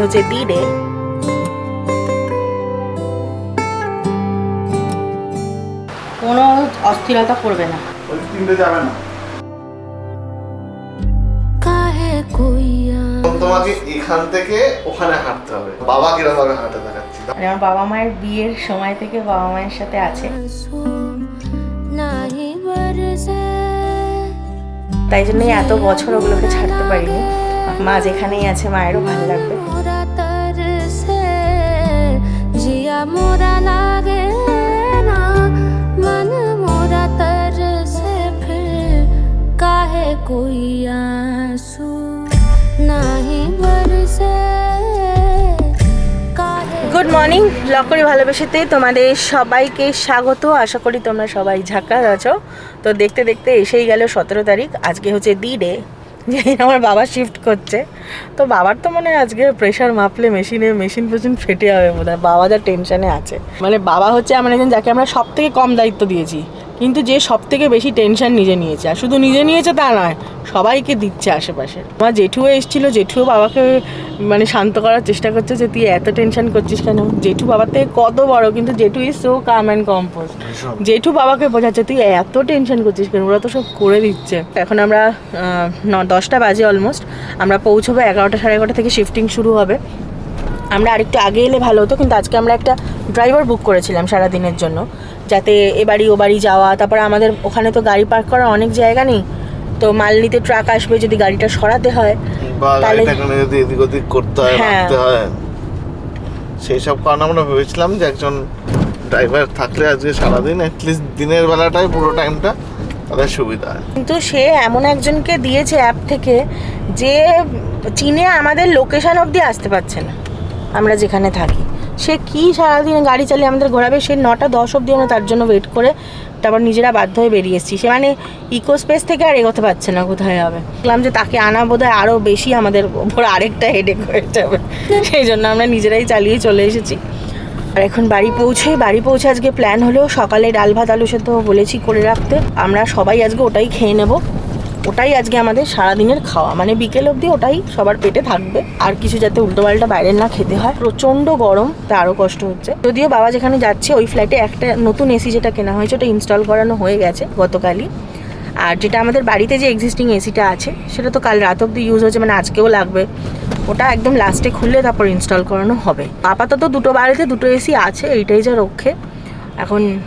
হচ্ছে দিনে কোনো অস্থিরতা করবে না। যাবে না। তোমাকে এখান থেকে ওখানে হাঁটতে হবে। বাবা কীরকম ভাবে দেখাচ্ছি? আমার বাবা মায়ের বিয়ের সময় থেকে বাবা মায়ের সাথে আছে। তাই জন্য এত বছর ওগুলোকে ছাড়তে পারিনি। মা যেখানেই আছে মায়েরও ভালো লাগবে मोरा तरसे जिया मोरा लागे ना मन मोरा तरसे फिर काहे कोई आंसू नहीं बरसे काहे গুড মর্নিং লকরি ভালোবেসেতে তোমাদের সবাইকে স্বাগত আশা করি তোমরা সবাই ঝাঁকাস আছো তো দেখতে দেখতে এসেই গেল সতেরো তারিখ আজকে হচ্ছে দি ডে যেদিন আমার বাবা শিফট করছে। তো বাবার তো মনে হয় আজকে প্রেশার মাপলে মেশিনে মেশিন ফেশিন ফেটে যাবে বোধ বাবা যা টেনশনে আছে। মানে বাবা হচ্ছে আমার একজন যাকে আমরা সব থেকে কম দায়িত্ব দিয়েছি। কিন্তু যে সব থেকে বেশি টেনশন নিজে নিয়েছে। আর শুধু নিজে নিয়েছে তা নয় সবাইকে দিচ্ছে আশেপাশে। আমার জেঠুও এসেছিল জেঠুও বাবাকে মানে শান্ত করার চেষ্টা করছে যে তুই এত টেনশন করছিস কেন? জেঠু বাবার থেকে কত বড় কিন্তু জেঠু is so calm and compose জেঠু বাবাকে বোঝাচ্ছে তুই এত টেনশন করছিস কেন? ওরা তো সব করে দিচ্ছে। এখন আমরা ন দশটা বাজে অলমোস্ট আমরা পৌঁছবো এগারোটা সাড়ে এগারোটা থেকে শিফটিং শুরু হবে। আমরা আরেকটু আগে এলে ভালো হতো কিন্তু আজকে আমরা একটা ড্রাইভার বুক করেছিলাম সারা দিনের জন্য। যাতে এ বাড়ি ও বাড়ি যাওয়া তারপরে আমাদের ওখানে তো গাড়ি পার্ক করার অনেক জায়গা নেই। তো মাল নিতে ট্রাক আসবে যদি গাড়িটা সরাতে হয় তাহলে- যদি এদিক ওদিক করতে হয় হ্যাঁ। রাখতে হয়। সেই সব কারণে আমরা ভেবেছিলাম যে একজন ড্রাইভার থাকলে আজকে সারাদিন অ্যাটলিস্ট দিনের বেলাটাই পুরো টাইমটা তাদের সুবিধা হয়। কিন্তু সে এমন একজনকে দিয়েছে অ্যাপ থেকে যে চীনে আমাদের লোকেশন অবধি আসতে পারছে না আমরা যেখানে থাকি। সে কি সারাদিন গাড়ি চালিয়ে আমাদের ঘোরাবে? সে নটা দশ অবধি আমরা তার জন্য ওয়েট করে তারপর নিজেরা বাধ্য হয়ে বেরিয়ে এসেছি। সে মানে ইকো স্পেস থেকে আর এগোতে পারছে না, কোথায় হবে দেখলাম যে তাকে আনা বোধ হয় আরও বেশি আমাদের ওপর আরেকটা হেডেক হয়ে যাবে। সেই জন্য আমরা নিজেরাই চালিয়ে চলে এসেছি। আর এখন বাড়ি পৌঁছে বাড়ি পৌঁছে আজকে প্ল্যান হলো সকালে ডাল ভাত, আলু সেদ্ধ বলেছি করে রাখতে। আমরা সবাই আজকে ওটাই খেয়ে নেব। ওটাই আজকে আমাদের সারাদিনের খাওয়া। মানে বিকেল অবধি ওটাই সবার পেটে থাকবে। আর কিছু যাতে উল্টোপাল্টা বাইরের না খেতে হয়। প্রচণ্ড গরম তা আরও কষ্ট হচ্ছে। যদিও বাবা যেখানে যাচ্ছে, ওই ফ্ল্যাটে একটা নতুন এসি যেটা কেনা হয়েছে, ওটা ইনস্টল করানো হয়ে গেছে গতকালই। আর যেটা আমাদের বাড়িতে যে এক্সিস্টিং এসিটা আছে, সেটা তো কাল রাত অব্দি ইউজ হচ্ছে মানে আজকেও লাগবে। ওটা একদম লাস্টে খুললে তারপর ইনস্টল করানো হবে। আপাতত দুটো বাড়িতে দুটো এসি আছে, এইটাই যা রক্ষে। এখন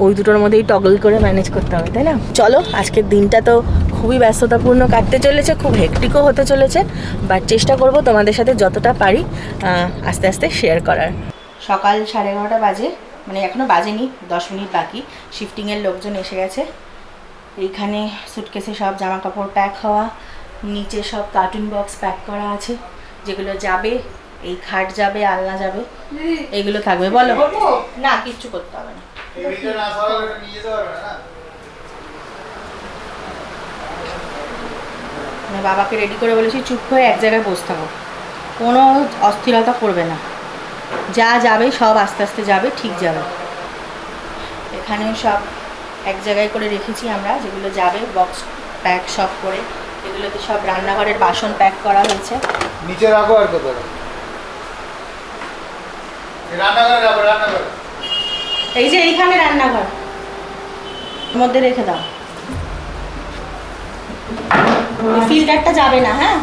ওই দুটোর মধ্যেই টগল করে ম্যানেজ করতে হবে, তাই না? চলো, আজকের দিনটা তো খুবই ব্যস্ততাপূর্ণ কাটতে চলেছে খুব হেকটিকও হতে চলেছে বাট চেষ্টা করব তোমাদের সাথে যতটা পারি আস্তে আস্তে শেয়ার করার। সকাল সাড়ে এগারোটা বাজে মানে এখনও বাজেনি দশ মিনিট বাকি শিফটিংয়ের লোকজন এসে গেছে। এইখানে সুটকেসে সব জামা কাপড় প্যাক হওয়া নিচে সব কার্টুন বক্স প্যাক করা আছে যেগুলো যাবে এই খাট যাবে আলনা যাবে এগুলো থাকবে বলো। না কিচ্ছু করতে হবে না। বাবাকে রেডি করে বলেছি চুপ হয়ে এক জায়গায় বসে থাকো। কোনো অস্থিরতা করবে না। যা যাবে সব আস্তে আস্তে যাবে ঠিক যাবে। এখানেও সব এক জায়গায় করে রেখেছি আমরা যেগুলো যাবে বক্স প্যাক সব করে। এগুলোতে সব রান্নাঘরের বাসন প্যাক করা হয়েছে। নিচে রাখো আর কোথাও রান্নাঘরে রাখো রান্নাঘরে। এই যে এইখানে রান্নাঘর। মধ্যে রেখে দাও। ফিল্টারটা যাবে না হ্যাঁ?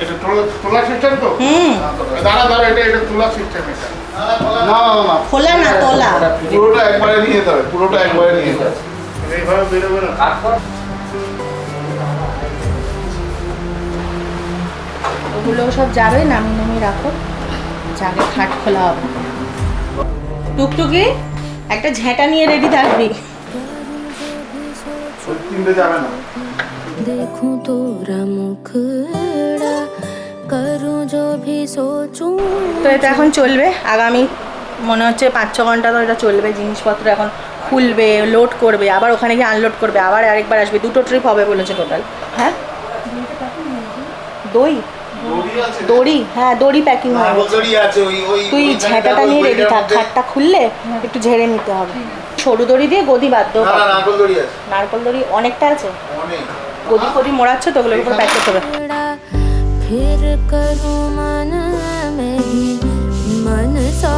এটা তোলা তোলা সিস্টেম তো? হুম। দাঁড়া দাঁড়া এটা এটা তোলা সিস্টেম এটা। না না না। খোলা না তোলা? পুরোটা একবারে নিয়ে পুরোটা একবারে নিয়ে যেতে হবে। এইভাবে বেরোবে না। ওগুলো সব যাবে নামিয়ে নামিয়ে রাখো। জাগে খাট খোলা হবে। টুকটুকি একটা ঝেঁটা নিয়ে রেডি থাকবি। যাবে না। देखूं तोरा मुखड़ा करूं जो भी सोचूं তো এটা এখন চলবে আগামী মনে হচ্ছে পাঁচ ছ ঘন্টা তো এটা চলবে জিনিসপত্র এখন খুলবে লোড করবে আবার ওখানে গিয়ে আনলোড করবে আবার আরেকবার আসবে দুটো ট্রিপ হবে বলেছে টোটাল হ্যাঁ দই দড়ি হ্যাঁ দড়ি প্যাকিং হয়ে গেছে দড়ি আছে ওই ওই তুই ঝেঁটাটা নিয়ে রেডি থাক খাটটা খুললে একটু ঝেড়ে নিতে হবে সরু দড়ি দিয়ে গদি বাধ্য না না নারকল দড়ি আছে নারকল দড়ি অনেকটা আছে অনেক গদি ফদি মোড়াচ্ছে তো ওগুলোর উপর প্যাক করতে হবে मुखड़ा फिर करूं मन में ही मन सा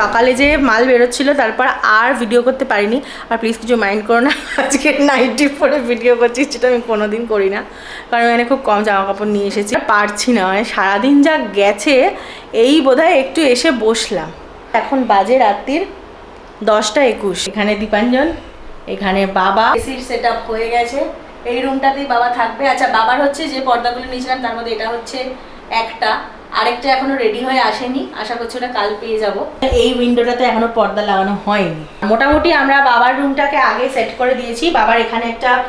সকালে যে মাল বেরোচ্ছিল, তারপর আর ভিডিও করতে পারিনি। আর প্লিজ কিছু মাইন্ড করো না, আজকে নাইটি পরে ভিডিও করছি যেটা আমি কোনোদিন করি না। কারণ এখানে খুব কম জামা কাপড় নিয়ে এসেছি। পারছি না মানে সারাদিন যা গেছে, এই বোধহয় একটু এসে বসলাম। এখন বাজে রাত্রির দশটা একুশ। এখানে দীপাঞ্জন, এখানে বাবা। এসির সেট হয়ে গেছে। এই রুমটাতেই বাবা থাকবে। আচ্ছা বাবার হচ্ছে যে পর্দাগুলো নিয়েছিলাম, তার মধ্যে এটা হচ্ছে একটা। আরেকটা এখনও রেডি হয়ে আসেনি। আশা করছি ওটা কাল পেয়ে যাব। এই উইন্ডোটাতে এখনও পর্দা লাগানো হয়নি। মোটামুটি আমরা বাবার রুমটাকে আগে সেট করে দিয়েছি। বাবার এখানে একটা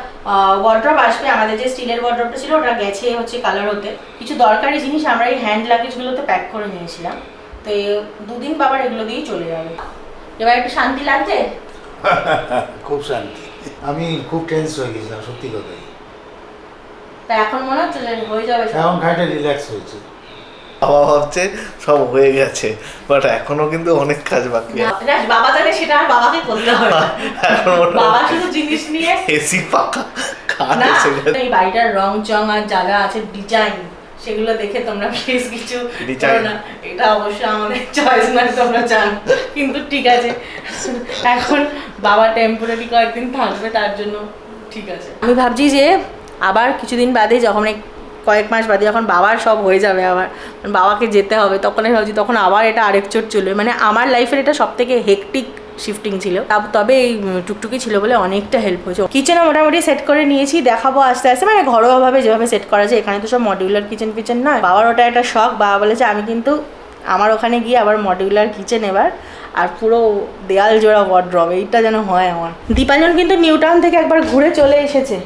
ওয়ার্ড্রপ আসবে। আমাদের যে স্টিলের ওয়ার্ড্রপটা ছিল ওটা গেছে হচ্ছে কালার হতে। কিছু দরকারি জিনিস আমরা এই হ্যান্ড লাগেজগুলোতে প্যাক করে নিয়েছিলাম। তো এই দুদিন বাবার এগুলো দিয়েই চলে যাবে। এবার একটু শান্তি লাগছে? খুব শান্তি। আমি খুব টেন্স হয়ে গেছিলাম সত্যি কথাই। তা এখন মনে হচ্ছে যে হয়ে যাবে এখন খাইটা রিল্যাক্স হয়েছে। বাবা ভাবছে সব হয়ে গেছে। বাট এখনও কিন্তু অনেক কাজ বাকি আছে। বাবা জানে সেটা আর বাবাকে করতে হবে বাবা শুধু জিনিস নিয়ে এসি পাকা এসে গেছে। এই বাড়িটার রং চং আর জায়গা আছে ডিজাইন সেগুলো দেখে তোমরা প্লিজ কিছু না। এটা অবশ্যই আমাদের চয়েস না তোমরা জান। কিন্তু ঠিক আছে। এখন বাবা টেম্পোরারি কয়েকদিন থাকবে তার জন্য ঠিক আছে। আমি ভাবছি যে আবার কিছুদিন বাদে যখন কয়েক মাস বাদে যখন বাবার সব হয়ে যাবে আবার, বাবাকে যেতে হবে, তখন আমি ভাবছি তখন আবার এটা আরেক চোট চলবে। মানে আমার লাইফের এটা সব থেকে হেকটিক শিফটিং ছিল তাব- এই টুকটুকি ছিল বলে অনেকটা হেল্প হয়েছে। কিচেনে মোটামুটি সেট করে নিয়েছি, দেখাবো আস্তে আস্তে। মানে ঘরোয়াভাবে যেভাবে সেট করা যায়, এখানে তো সব মডিউলার কিচেন ফিচেন নয়। বাবার ওটা একটা শখ, বাবা বলেছে আমি কিন্তু আমার ওখানে গিয়ে আবার মডিউলার কিচেন এবার, আর পুরো দেয়াল জোড়া ওয়ার্ড্রব এইটা যেন হয় আমার। দীপাঞ্জন কিন্তু নিউ টাউন থেকে একবার ঘুরে চলে এসেছে।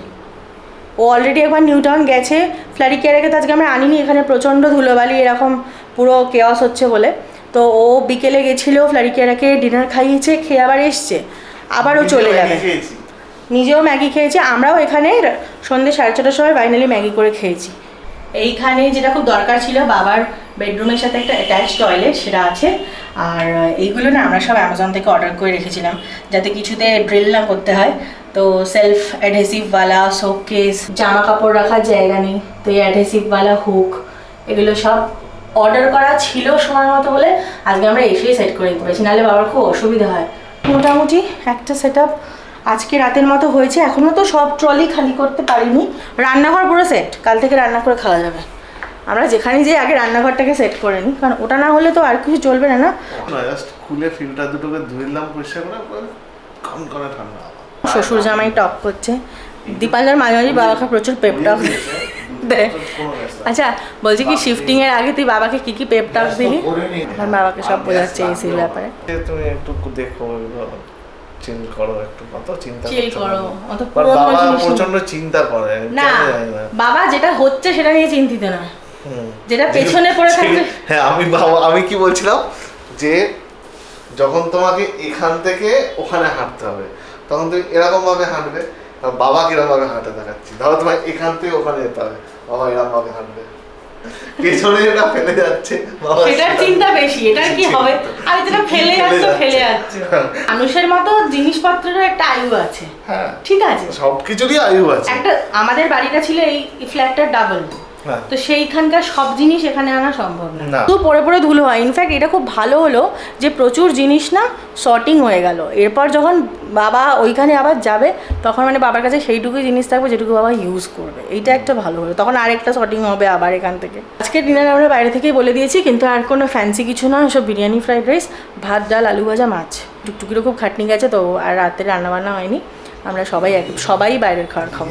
ও অলরেডি একবার নিউ টাউন গেছে ফ্ল্যারি কেয়ারেকে তো আজকে আমরা আনিনি এখানে প্রচণ্ড ধুলোবালি এরকম পুরো কেওয়াস হচ্ছে বলে। তো ও বিকেলে গেছিল ফ্ল্যারি কেয়ারাকে ডিনার খাইয়েছে খেয়ে আবার এসছে আবারও চলে যাবে। নিজেও ম্যাগি খেয়েছে আমরাও এখানে সন্ধ্যে সাড়ে ছটার সময় ফাইনালি ম্যাগি করে খেয়েছি। এইখানে যেটা খুব দরকার ছিল বাবার বেডরুমের সাথে একটা অ্যাটাচ টয়লেট সেটা আছে আর এইগুলো না আমরা সব অ্যামাজন থেকে অর্ডার করে রেখেছিলাম যাতে কিছুতে ড্রিল না করতে হয়। তো সেলফ অ্যাডহেসিভওয়ালা শোকেস জামা কাপড় রাখার জায়গা নেই। তো এই অ্যাডহেসিভওয়ালা হুক এগুলো সব অর্ডার করা ছিল সময় মতো বলে আজকে আমরা এসেই সেট করে দিতে পারছি। নাহলে বাবার খুব অসুবিধা হয়। মোটামুটি একটা সেট আজকে রাতের মতো হয়েছে। এখনও তো সব ট্রলি খালি করতে পারিনি। রান্নাঘর পুরো সেট কাল থেকে রান্না করে খাওয়া যাবে। আমরা যেখানে যাই আগে রান্নাঘরটাকে সেট করে নিই। কারণ ওটা না হলে তো আর কিছু চলবে না না? খুলে ফিল্টার দুটোকে ধুয়ে দিলাম পরিষ্কার করে কম করে ঠান্ডা। শ্বশুর জামাই টক করছে। দীপাঞ্জন মাঝে মাঝে বাবাকে প্রচুর পেপ টক দেয়। আচ্ছা বলছি কি শিফটিং এর আগে তুই বাবাকে কি কি পেপ টক দিলি? আর বাবাকে সব বোঝাচ্ছে এসির ব্যাপারে। তুমি একটু দেখো চিল করো একটু কত চিন্তা চিল করো। অত বাবা প্রচণ্ড চিন্তা করে না। বাবা যেটা হচ্ছে সেটা নিয়ে চিন্তিত না। যেটা পেছনে পড়ে হ্যাঁ আমি বাবা আমি কি বলছিলাম? যে যখন তোমাকে এখান থেকে ওখানে হাঁটতে হবে তখন তুমি এরকম ভাবে হাঁটবে বাবা কীরকম ভাবে হাঁটে দেখাচ্ছি। ধরো তোমার এখান থেকে ওখানে যেতে হবে বাবা এরকম ভাবে হাঁটবে। পেছনে যেটা ফেলে যাচ্ছে সেটার চিন্তা বেশি এটার কি হবে? আমি যেটা ফেলে যাচ্ছ ফেলে যাচ্ছ। মানুষের মতো জিনিসপত্রেরও একটা আয়ু আছে। হ্যাঁ। ঠিক আছে? সবকিছুরই আয়ু আছে। একটা আমাদের বাড়িটা ছিল এই ফ্ল্যাটটার ডাবল তো সেইখানকার সব জিনিস এখানে আনা সম্ভব না। শুধু পরে পরে ধুলো হয়। ইনফ্যাক্ট এটা খুব ভালো হলো যে প্রচুর জিনিস না শর্টিং হয়ে গেল। এরপর যখন বাবা ওইখানে আবার যাবে তখন মানে বাবার কাছে সেইটুকুই জিনিস থাকবে যেটুকু বাবা ইউজ করবে। এইটা একটা ভালো হলো। তখন আরেকটা শর্টিং হবে আবার এখান থেকে। আজকে ডিনার আমরা বাইরে থেকেই বলে দিয়েছি কিন্তু আর কোনো ফ্যান্সি কিছু নয় সব বিরিয়ানি ফ্রাইড রাইস ভাত ডাল আলু ভাজা মাছ। টুকটুকিরও খুব খাটনি গেছে তো আর রাতে রান্নাবান্না হয়নি। আমরা সবাই এক- সবাই বাইরের খাবার খাব।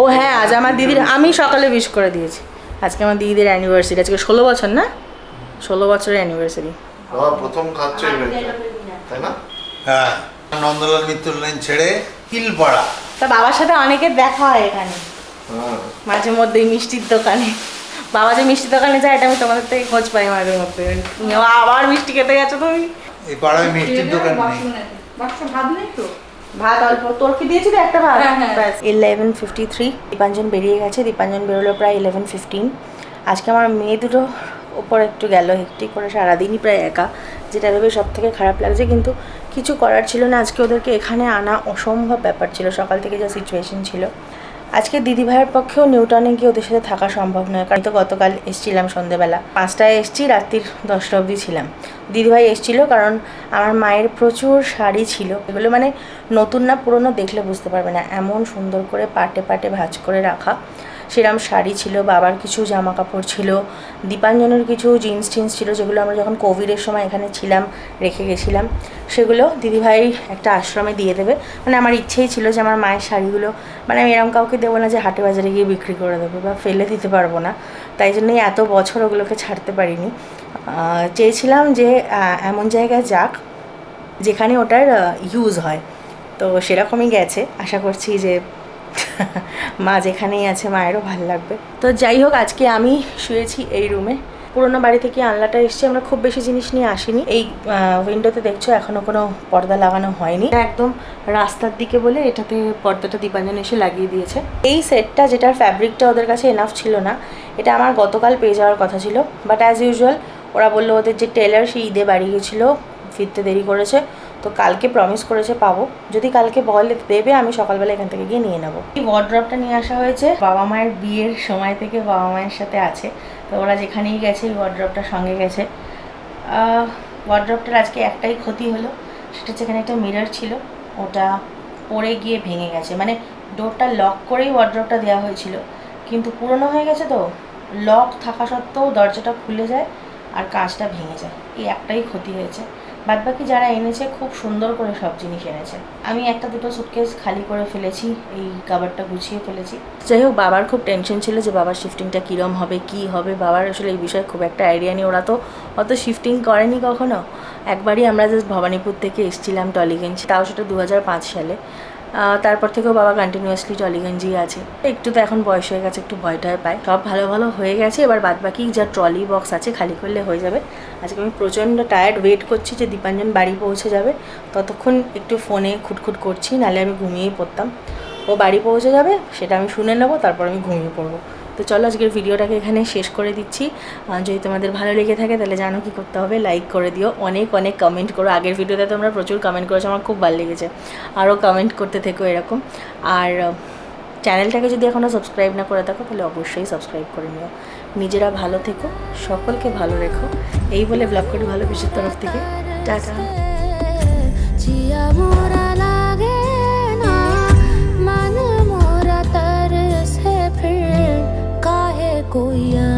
ও হ্যাঁ আজ আমার দিদির আমি সকালে উইশ করে দিয়েছি। আজকে আমার দিদিদের অ্যানিভার্সারি আজকে ষোলো বছর না? ষোলো বছরের অ্যানিভার্সারি বাবা প্রথম খাচ্ছে তাই না? হ্যাঁ। নন্দলাল মিত্র লাইন ছেড়ে কিলপাড়া তা বাবার সাথে অনেকের দেখা হয় এখানে। হ্যাঁ। মাঝে মধ্যে এই মিষ্টির দোকানে। বাবা যে মিষ্টি দোকানে যায় এটা আমি তোমাদের থেকে খোঁজ পাই মাঝে মধ্যে। আবার মিষ্টি খেতে গেছো তুমি? এই পাড়ায় মিষ্টির দোকান নেই। বাক্স ভাত নেই তো? ভাত অল্প। তোর কি দিয়েছিল একটা ভাত? হ্যাঁ, হ্যাঁ। ব্যাস। ইলেভেন ফিফটি থ্রি দীপাঞ্জন বেরিয়ে গেছে। দীপাঞ্জন বেরোলো প্রায় ইলেভেন ফিফটিন আজকে আমার মেয়ে দুটো ওপর একটু গেল একটি করে সারাদিনই প্রায় একা যেটা ভেবে সব থেকে খারাপ লাগছে। কিন্তু কিছু করার ছিল না। আজকে ওদেরকে এখানে আনা অসম্ভব ব্যাপার ছিল। সকাল থেকে যা সিচুয়েশন ছিল। আজকে দিদি ভাইয়ের পক্ষেও নিউটনে গিয়ে ওদের সাথে থাকা সম্ভব নয়, কারণ তো গতকাল এসেছিলাম সন্ধেবেলা। পাঁচটায় এসেছি, রাত্রির দশটা অবধি ছিলাম। দিদিভাই এসেছিল কারণ আমার মায়ের প্রচুর শাড়ি ছিল। এগুলো মানে নতুন না, পুরনো দেখলে বুঝতে পারবে না। এমন সুন্দর করে পাটে পাটে ভাজ করে রাখা। সেরম শাড়ি ছিল, বাবার কিছু জামা কাপড় ছিল, দীপাঞ্জনের কিছু জিন্স টিন্স ছিল যেগুলো আমরা যখন কোভিডের সময় এখানে ছিলাম, রেখে গেছিলাম, সেগুলো দিদিভাই একটা আশ্রমে দিয়ে দেবে। মানে আমার ইচ্ছেই ছিল যে আমার মায়ের শাড়িগুলো মানে আমি এরকম কাউকে দেবো না যে হাটে বাজারে গিয়ে বিক্রি করে দেবো বা ফেলে দিতে পারব না। তাই জন্যই এত বছর ওগুলোকে ছাড়তে পারিনি। চেয়েছিলাম যে এমন জায়গায় যাক যেখানে ওটার ইউজ হয়। তো সেরকমই গেছে। আশা করছি যে মা যেখানেই আছে, মায়েরও ভালো লাগবে। তো যাই হোক, আজকে আমি শুয়েছি এই রুমে। পুরোনো বাড়ি থেকে আনলাটা এসছে, আমরা খুব বেশি জিনিস নিয়ে আসিনি। এই উইন্ডোতে দেখছ, এখনও কোনো পর্দা লাগানো হয়নি। একদম রাস্তার দিকে বলে এটাতে পর্দাটা দীপাঞ্জন এসে লাগিয়ে দিয়েছে। এই সেটটা যেটার ফ্যাব্রিকটা ওদের কাছে এনাফ ছিল না, এটা আমার গতকাল পেয়ে যাওয়ার কথা ছিল। বাট অ্যাজ ইউজুয়াল ওরা বলল ওদের যে টেলার সেই ঈদে বাড়ি গেছিল। ফিরতে দেরি করেছে, তো কালকে প্রমিস করেছে পাবো। যদি কালকে বলে দেবে, আমি সকালবেলা এখান থেকে গিয়ে নিয়ে নেব। এই ওয়ার্ড্রপটা নিয়ে আসা হয়েছে। বাবা মায়ের বিয়ের সময় থেকে বাবা মায়ের সাথে আছে। তো ওরা যেখানেই গেছে, এই ওয়ার্ড্রপটা সঙ্গে গেছে। ওয়ার্ড্রপটার আজকে একটাই ক্ষতি হলো, সেটা হচ্ছে এখানে একটা মিরর ছিল। ওটা পড়ে গিয়ে ভেঙে গেছে। মানে ডোরটা লক করেই ওয়ার্ড্রপটা দেওয়া হয়েছিল। কিন্তু পুরনো হয়ে গেছে তো। লক থাকা সত্ত্বেও দরজাটা খুলে যায় আর কাঁচটা ভেঙে যায়। এই একটাই ক্ষতি হয়েছে। বাদবাকি যারা এনেছে, খুব সুন্দর করে সব জিনিস এনেছে। আমি একটা দুটো সুটকেস খালি করে ফেলেছি, এই কাবারটা গুছিয়ে ফেলেছি। যাই হোক, বাবার খুব টেনশন ছিল যে বাবার শিফটিংটা কীরম হবে, কি হবে। বাবার আসলে এই বিষয়ে খুব একটা আইডিয়া নেই, ওরা তো অত শিফটিং করেনি কখনো। একবারই আমরা জাস্ট ভবানীপুর থেকে এসেছিলাম টলিগঞ্জ, তাও সেটা দু হাজার পাঁচ সালে। তারপর থেকেও বাবা কন্টিনিউয়াসলি টলিগঞ্জই আছে। একটু তো এখন বয়স হয়ে গেছে, একটু ভয় টয় পায়। সব ভালো ভালো হয়ে গেছে, এবার বাদ বাকি যা ট্রলি বক্স আছে খালি করলে হয়ে যাবে। আজকে আমি প্রচণ্ড টায়ার্ড ওয়েট করছি যে দীপাঞ্জন বাড়ি পৌঁছে যাবে। ততক্ষণ একটু ফোনে খুটখুট করছি নাহলে আমি ঘুমিয়েই পড়তাম। ও বাড়ি পৌঁছে যাবে, সেটা আমি শুনে নেব, তারপর আমি ঘুমিয়ে পড়ব। তো চলো আজকের ভিডিওটাকে এখানে শেষ করে দিচ্ছি। যদি তোমাদের ভালো লেগে থাকে তাহলে জানো কি করতে হবে লাইক করে দিও। অনেক অনেক কমেন্ট করো। আগের ভিডিওতে তোমরা প্রচুর কমেন্ট করেছ, আমার খুব ভালো লেগেছে। আরও কমেন্ট করতে থেকো এরকম। আর চ্যানেলটাকে যদি এখনও সাবস্ক্রাইব না করে থাকো, তাহলে অবশ্যই সাবস্ক্রাইব করে নিও। নিজেরা ভালো থেকো, সকলকে ভালো রেখো। এই বলে ব্লগ করি ভালোবেসের তরফ থেকে। টাটা। koyar